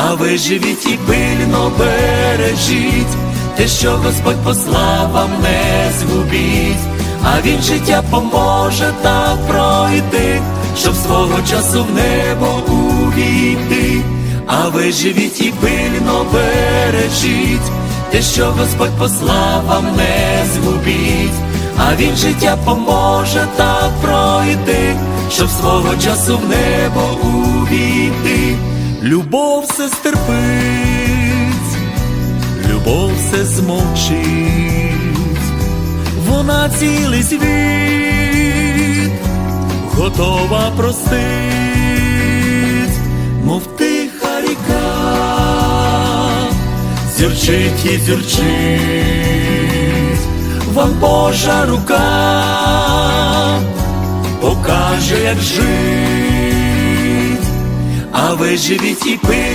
А ви живіть і пильно бережіть, те, що Господь послав вам не згубіть, а він життя поможе так пройти, щоб свого часу в небо увійти. А ви живіть і пильно бережіть, те, що Господь послав вам не згубіть, а він життя поможе так пройти, щоб свого часу в небо увійти. Любов все стерпить, любов все змовчить, вона цілий світ готова простить, мов тиха ріка, зюрчить і зюрчить, вам Божа рука покаже, як жить, а ви живіть і пильно